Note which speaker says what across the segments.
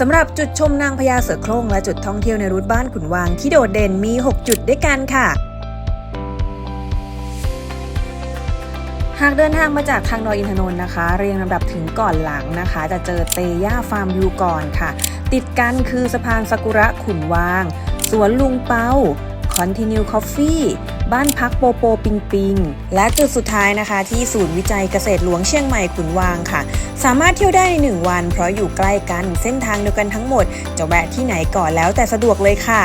Speaker 1: สำหรับจุดชมนางพญาเสือโคร่งและจุดท่องเที่ยวในรูทบ้านขุนวางที่โดดเด่นมี 6 จุดด้วยกันค่ะ หากเดินทางมาจากทางดอยอินทนนท์นะคะ เรียงลำดับถึงก่อนหลังนะคะ จะเจอเตย่าฟาร์มวิวก่อนค่ะ ติดกันคือสะพานซากุระขุนวาง สวนลุงเปา Continue Coffee บ้านพักโปโปปิงปิง และจุดสุดท้ายนะคะ ที่ศูนย์วิจัยเกษตรหลวงเชียงใหม่ขุนวางค่ะ สามารถเที่ยวได้ในหนึ่งวัน เพราะอยู่ใกล้กันเส้นทางเดียวกันทั้งหมด จะแวะที่ไหนก่อนแล้วแต่สะดวกเลยค่ะ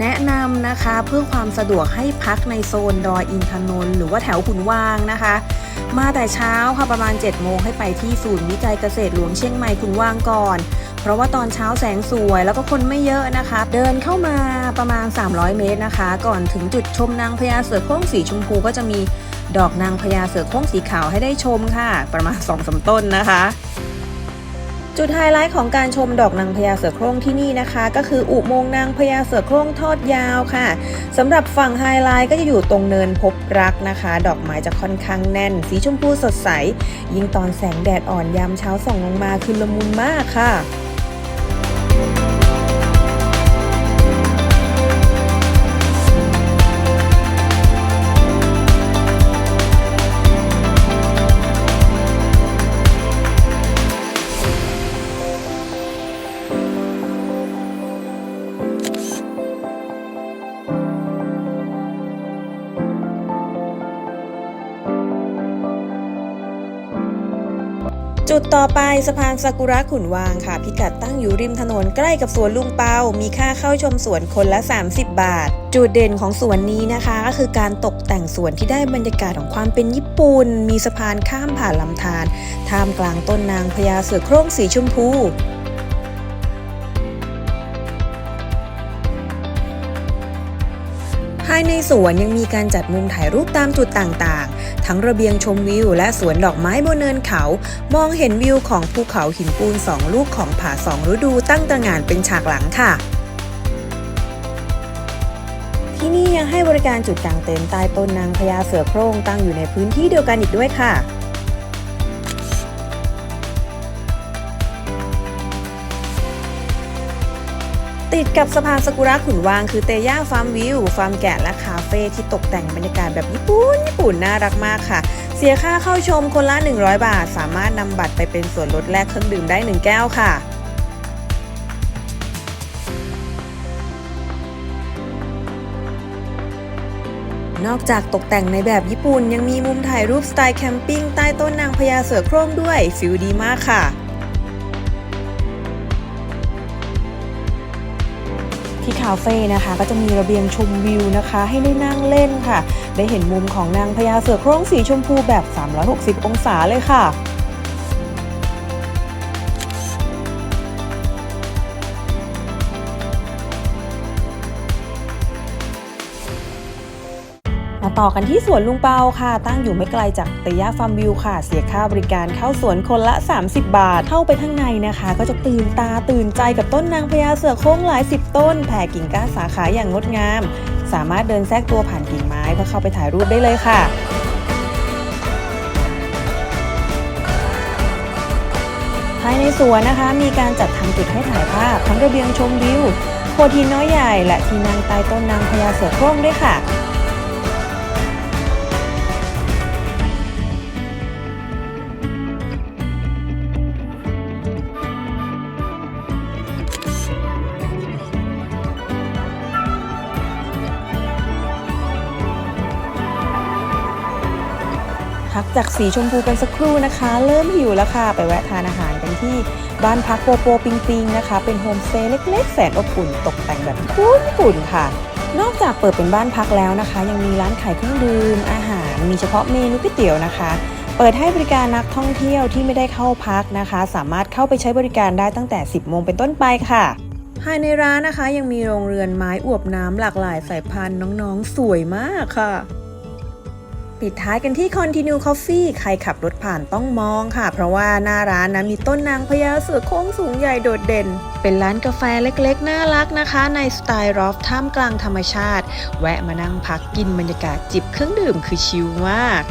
Speaker 1: แนะนำนะคะเพื่อความสะดวกให้พักในโซนดอยอินทนนท์หรือว่าแถวขุนวางนะคะ มาแต่เช้าค่ะประมาณ 7 โมงให้ไปที่ศูนย์วิจัยเกษตรหลวงเชียงใหม่ขุนวางก่อน เพราะว่าตอนเช้าแสงสวยแล้วก็คนไม่เยอะนะคะ เดินเข้ามาประมาณ 300 เมตรนะคะ ก่อนถึงจุดชมนางพญาเสือโคร่งสีชมพูก็จะมีดอกนางพญาเสือโคร่งสีขาวให้ได้ชมค่ะ ประมาณ2อสต้นนะคะ จุดไฮไลท์ของการชมดอกนางพญาเสือโคร่งที่นี่นะคะ ก็คืออุโมงค์นางพญาเสือโคร่งทอดยาวค่ะสำหรับฝั่งไฮไลท์ก็จะอยู่ตรงเนินพบรักนะคะ ดอกไม้จะค่อนข้างแน่น สีชมพูสดใส ยิ่งตอนแสงแดดอ่อนยามเช้าส่องลงมาคือละมุนมากค่ะ จุดต่อไปสะพานซากุระขุนวางค่ะ พิกัดตั้งอยู่ริมถนนใกล้กับสวนลุงเปา มีค่าเข้าชมสวนคนละ 30 บาท จุดเด่นของสวนนี้นะคะ ก็คือการตกแต่งสวนที่ได้บรรยากาศของความเป็นญี่ปุ่น มีสะพานข้ามผ่านลำธารท่ามกลางต้นนางพญาเสือโคร่งสีชมพู ในสวนยังมีการจัดมุมถ่ายรูปตามจุดต่างๆ ทั้งระเบียงชมวิว และสวนดอกไม้บนเนินเขา มองเห็นวิวของภูเขาหินปูนสองลูกของผาสองฤดูตั้งตระหง่านเป็นฉากหลังค่ะที่นี่ยังให้บริการจุดกางเต็นท์ใต้ต้นนางพญาเสือโคร่งตั้งอยู่ในพื้นที่เดียวกันอีกด้วยค่ะ ติดกับสะพานซากุระขุนวางคือเตย่าฟาร์มวิวฟาร์มแกะและคาเฟ่ที่ตกแต่งบรรยากาศแบบญี่ปุ่นญี่ปุ่นน่ารักมากค่ะ เสียค่าเข้าชมคนละ 100 บาท สามารถนำบัตรไปเป็นส่วนลดแลกเครื่องดื่มได้ 1 แก้วค่ะนอกจากตกแต่งในแบบญี่ปุ่นยังมีมุมถ่ายรูปสไตล์แคมปิ้งใต้ต้นนางพญาเสือโคร่งด้วยฟิลดีมากค่ะ ที่คาเฟ่นะคะ ก็จะมีระเบียงชมวิวนะคะ ให้ได้นั่งเล่นค่ะ ได้เห็นมุมของนางพญาเสือโคร่งสีชมพูแบบ 360 องศาเลยค่ะ ต่อกันที่สวนลุงเปาค่ะ ตั้งอยู่ไม่ไกลจากเตย่าฟาร์มวิวค่ะ เสียค่าบริการเข้าสวนคนละ 30 บาท เข้าไปข้างในนะคะ ก็จะตื่นตาตื่นใจกับต้นนางพญาเสือโคร่งหลายสิบต้น แผ่กิ่งก้านสาขาอย่างงดงาม สามารถเดินแทรกตัวผ่านกิ่งไม้เพื่อเข้าไปถ่ายรูปได้เลยค่ะภายในสวนนะคะ มีการจัดทำจุดให้ถ่ายภาพทั้งระเบียงชมวิวโขดหินน้อยใหญ่ และที่นั่งใต้ต้นนางพญาเสือโคร่งด้วยค่ะ พักจากสีชมพูกันสักครู่นะคะ เริ่มหิวแล้วค่ะ ไปแวะทานอาหารกันที่บ้านพักโปโปปิงปิงนะคะ เป็นโฮมสเตย์เล็ก ๆ แสนอบอุ่นตกแต่งแบบญี่ปุ่นกุ่นค่ะ นอกจากเปิดเป็นบ้านพักแล้วนะคะ ยังมีร้านขายเครื่องดื่มอาหาร มีเฉพาะเมนูก๋วยเตี๋ยวนะคะเปิดให้บริการนักท่องเที่ยวที่ไม่ได้เข้าพักนะคะ สามารถเข้าไปใช้บริการได้ตั้งแต่ 10 โมงเป็นต้นไปค่ะ ภายในร้านนะคะยังมีโรงเรือนไม้อวบน้ำหลากหลายสายพันธุ์น้องๆ สวยมากค่ะ ปิดท้ายกันที่ Continue Coffee ใครขับรถผ่านต้องมองค่ะ เพราะว่าหน้าร้านนะมีต้นนางพญาเสือโค้งสูงใหญ่โดดเด่น เป็นร้านกาแฟเล็กๆ น่ารักนะคะ ในสไตล์รอฟท่ามกลางธรรมชาติ แวะมานั่งพักกินบรรยากาศจิบเครื่องดื่มคือชิลมาก